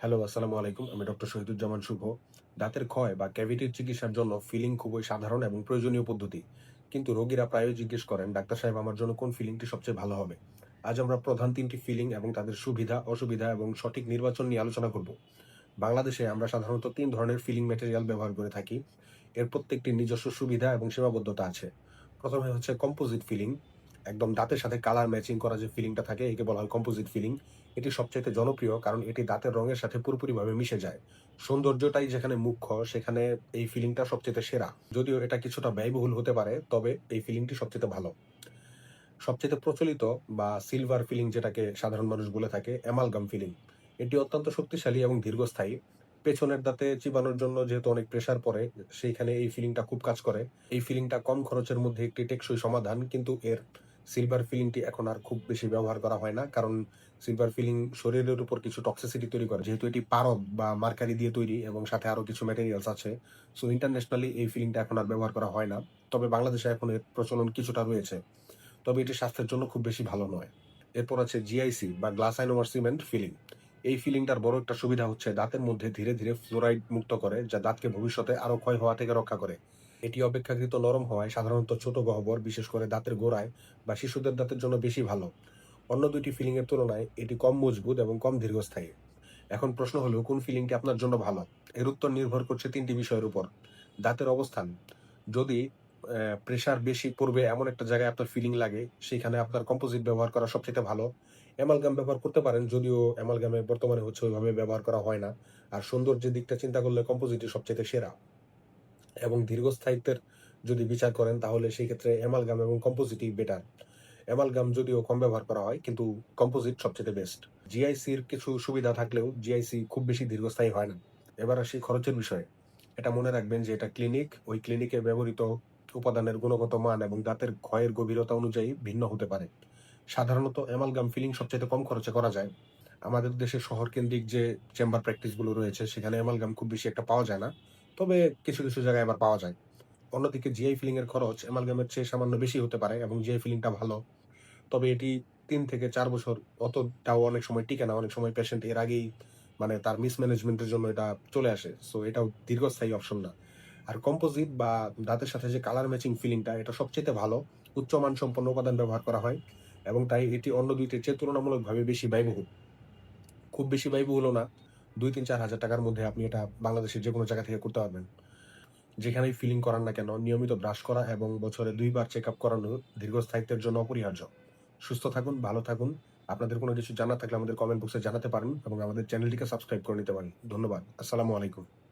Hello, আসসালামু আলাইকুম। আমি ডক্টর শহীদুজ্জামান শুভ। দাঁতের ক্ষয় বা ক্যাভিটির চিকিৎসার জন্য ফিলিং খুবই সাধারণ এবং প্রয়োজনীয় পদ্ধতি। কিন্তু রোগীরা প্রায়ই জিজ্ঞেস করেন, ডাক্তার সাহেব, আমার জন্য কোন ফিলিংটি সবচেয়ে ভালো হবে? আজ আমরা প্রধান তিনটি ফিলিং এবং তাদের সুবিধা, অসুবিধা এবং সঠিক নির্বাচন নিয়ে আলোচনা করব। বাংলাদেশে আমরা সাধারণত তিন ধরনের ফিলিং ম্যাটেরিয়াল ব্যবহার করে থাকি। এর প্রত্যেকটির নিজস্ব সুবিধা এবং সীমাবদ্ধতা আছে। প্রথমে হচ্ছে কম্পোজিট ফিলিং। একদম দাঁতের সাথে কালার ম্যাচিং করা যে ফিলিংটা থাকে, একে বলা হয় কম্পোজিট ফিলিং এটি সবচাইতে জনপ্রিয় কারণ এটি দাঁতের রঙের সাথে পুরোপুরিভাবে মিশে যায়। সৌন্দর্যটাই যেখানে মুখ্য, সেখানে এই ফিলিংটা সবচেয়ে সেরা। যদিও এটা কিছুটা ব্যয়বহুল হতে পারে, তবে এই ফিলিংটি সবচেয়ে ভালো। সবচেয়ে প্রচলিত বা সিলভার ফিলিং যেটাকে সাধারণ মানুষ বলে থাকে অ্যামালগাম ফিলিং এটি অত্যন্ত শক্তিশালী এবং দীর্ঘস্থায়ী। পেছনের দাঁতে চিবানোর জন্য যেহেতু অনেক প্রেসার পড়ে, সেইখানে এই ফিলিংটা খুব কাজ করে। এই ফিলিংটা কম খরচের মধ্যে একটি টেকসই সমাধান, কিন্তু এর সিলভার ফিলিংটি এখন আর খুব বেশি ব্যবহার করা হয় না, কারণ সিলভার ফিলিং শরীরের উপর কিছু টক্সিসিটি তৈরি করে। যেহেতু এটি পারদ বা মার্কারি দিয়ে তৈরি এবং সাথে আরও কিছু ম্যাটেরিয়ালস আছে সো ইন্টারন্যাশনালি এই ফিলিংটা এখন আর ব্যবহার করা হয় না। তবে বাংলাদেশে এখন এর প্রচলন কিছুটা রয়েছে, তবে এটি স্বাস্থ্যের জন্য খুব বেশি ভালো নয়। এরপর আছে জিআইসি বা গ্লাস আইনোমার সিমেন্ট ফিলিং এই ফিলিংটার বড় একটা সুবিধা হচ্ছে দাঁতের মধ্যে ধীরে ধীরে ফ্লোরাইড মুক্ত করে, যা দাঁতকে ভবিষ্যতে আরও ক্ষয় হওয়া থেকে রক্ষা করে। এটি অপেক্ষাকৃত নরম হওয়ায় সাধারণত ছোট গহ্বর, বিশেষ করে দাঁতের গোড়ায় বা শিশুদের দাঁতের জন্য বেশি ভালো। অন্য দুইটি ফিলিং এর তুলনায় এটি কম মজবুত এবং কম দীর্ঘস্থায়ী। এখন প্রশ্ন হলো, কোন ফিলিংটি আপনার জন্য ভালো? এর উত্তর নির্ভর করছে তিনটি বিষয়ের উপর। দাঁতের অবস্থান। যদি প্রেশার বেশি পড়বে এমন একটা জায়গায় আপনার ফিলিং লাগে, সেখানে আপনার কম্পোজিট ব্যবহার করা সবচেয়ে ভালো। অ্যামালগাম ব্যবহার করতে পারেন, যদিও অ্যামালগামে বর্তমানে হচ্ছে ওইভাবে ব্যবহার করা হয় না। আর সৌন্দর্যের দিকটা চিন্তা করলে কম্পোজিটই সবচেয়ে সেরা। এবং দীর্ঘস্থায়িত্বের যদি বিচার করেন, তাহলে সেই ক্ষেত্রে অ্যামালগাম এবং কম্পোজিটই বেটার অ্যামালগাম যদিও কম ব্যবহার করা হয়, কিন্তু কম্পোজিট সবচেয়ে বেস্ট জিআইসির কিছু সুবিধা থাকলেও জিআইসি খুব বেশি দীর্ঘস্থায়ী হয় না। এবার আসি খরচের বিষয়ে। এটা মনে রাখবেন যে এটা ক্লিনিক ওই ক্লিনিকে ব্যবহৃত উপাদানের গুণগত মান এবং দাঁতের ক্ষয়ের গভীরতা অনুযায়ী ভিন্ন হতে পারে। সাধারণত অ্যামালগাম ফিলিং সবচেয়ে কম খরচে করা যায়। আমাদের দেশে শহর কেন্দ্রিক যে চেম্বার প্র্যাকটিসগুলো রয়েছে, সেখানে অ্যামালগাম খুব বেশি একটা পাওয়া যায় না। তবে কিছু কিছু জায়গায় আবার পাওয়া যায়। অন্যদিকে জিআই ফিলিং এর খরচ অ্যামালগামের চেয়ে সামান্য বেশি হতে পারে এবং জিআই ফিলিংটা ভালো। তবে এটি তিন থেকে চার বছর অতটাও অনেক সময় টিকে না। অনেক সময় পেশেন্ট এর আগেই মানে তার মিসম্যানেজমেন্টের জন্য এটা চলে আসে। সো এটাও দীর্ঘস্থায়ী অপশন না। আর কম্পোজিট বা দাঁতের সাথে যে কালার ম্যাচিং ফিলিংটা এটা সবচেয়ে ভালো। উচ্চমান সম্পন্ন উপাদান ব্যবহার করা হয় এবং তাই এটি অন্য দুইটির চেয়ে তুলনামূলকভাবে বেশি ব্যয়বহুল। খুব বেশি ব্যয়বহুল না। দুই তিন চার হাজার টাকার মধ্যে আপনি এটা বাংলাদেশের যে কোনো জায়গা থেকে করতে পারবেন। যেখানেই ফিলিং করান না কেন, নিয়মিত ব্রাশ করা এবং বছরে দুইবার চেক আপ করানো দীর্ঘস্থায়িত্বের জন্য অপরিহার্য। সুস্থ থাকুন, ভালো থাকুন। আপনাদের কোনো কিছু জানা থাকলে আমাদের কমেন্ট বক্সে জানাতে পারেন এবং আমাদের চ্যানেলটিকে সাবস্ক্রাইব করে নিতে পারেন। ধন্যবাদ। আসসালামু আলাইকুম।